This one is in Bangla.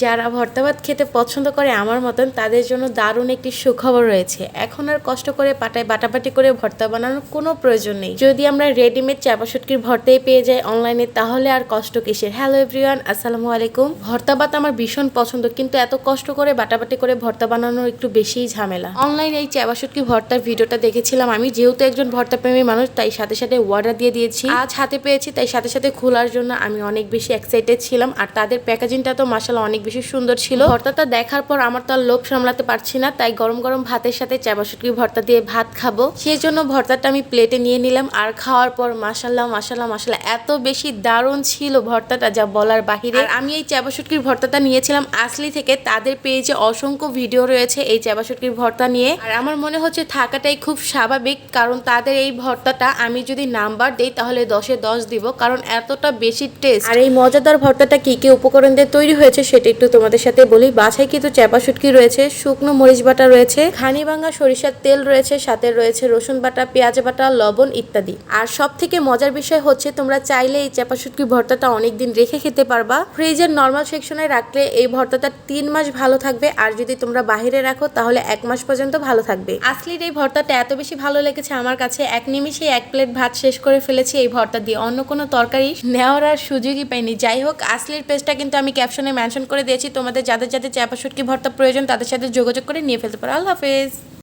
যারা ভর্তা ভাত খেতে পছন্দ করে আমার মতন, তাদের জন্য দারুণ একটি সুখবর রয়েছে। এখন আর কষ্ট করে পাটায় বাটাবাটি করে ভর্তা বানানোর কোনো প্রয়োজন নেই। যদি আমরা রেডিমেড চাপা শুটকির ভর্তাই পেয়ে যাই অনলাইনে, তাহলে আর কষ্ট কিসের? হ্যালো এভরিওয়ান, আসসালামু আলাইকুম। ভর্তা ভাত আমার ভীষণ পছন্দ, কিন্তু এত কষ্ট করে বাটাবাটি করে ভর্তা বানানোর একটু বেশিই ঝামেলা। অনলাইনে এই চাপা ভর্তার ভিডিওটা দেখেছিলাম। আমি যেহেতু একজন ভর্তা প্রেমী মানুষ, তাই সাথে সাথে অর্ডার দিয়ে দিয়েছি। আজ হাতে পেয়েছি, তাই সাথে সাথে খোলার জন্য আমি অনেক বেশি এক্সাইটেড ছিলাম। আর তাদের প্যাকেজিংটা তো মাসালা অনেক বেশি সুন্দর ছিল। ভর্তাটা দেখার পর আমার তো আর লোভ সামলাতে পারছি না, তাই গরম গরম ভাতের সাথে চাপা শুটকি ভর্তা দিয়ে ভাত খাব। সেই জন্য ভর্তাটা আমি প্লেটে নিয়ে নিলাম। আর খাওয়ার পর মাসাল্লাহ মাসাল্লাহ মাসাল্লাহ এত বেশি দারুণ ছিল ভর্তাটা যা বলার বাহিরে। আমি এই চাপা শুটকির ভর্তাটা নিয়েছিলাম আসলি থেকে, তাদের পেজে অসংখ্য ভিডিও রয়েছে এই চাপা শুটকির ভর্তা নিয়ে। আর আমার মনে হচ্ছে থাকাটাই খুব স্বাভাবিক, কারণ তাদের এই ভর্তাটা আমি যদি নাম্বার দেই তাহলে দশে দশ দিব, কারণ এতটা বেশি টেস্ট আর এই মজাদার ভর্তাটা কি কি উপকরণ দিয়ে তৈরি হয়েছে সেটা একটু তোমাদের সাথে বলি। বাছাই কিন্তু চাপা শুটকি রয়েছে, শুকনো মরিচ বাটা রয়েছে খানি ভাঙা সরিষার তেল রয়েছে, সাথে রয়েছে রসুন বাটা, পেঁয়াজ বাটা, লবণ ইত্যাদি। আর সব থেকে মজার বিষয় হচ্ছে, তোমরা চাইলে এই চাপা শুটকি ভর্তাটা অনেকদিন রেখে খেতে পারবা। ফ্রিজের নর্মাল সেকশনে রাখলে এই ভর্তাটা তিন মাস ভালো থাকবে, আর যদি তোমরা বাইরে রাখো, তাহলে এক মাস পর্যন্ত ভালো থাকবে। আসলির এই ভর্তাটা এত বেশি ভালো লেগেছে আমার কাছে, এক নিমিষে এক প্লেট ভাত শেষ করে ফেলেছি এই ভর্তা দিয়ে। অন্য কোনো তরকারি নেওয়ার আর সুযোগই পাইনি। যাই হোক আসলির পেস্টটা কিন্তু আমি ক্যাপশনে মেনশন করে দিয়েছি। তোমাদের যাদের যাদের চাপা শুটকি ভর্তা প্রয়োজন তাদের সাথে যোগাযোগ করে নিয়ে ফেলতে পারো। আল্লাহ হাফেজ।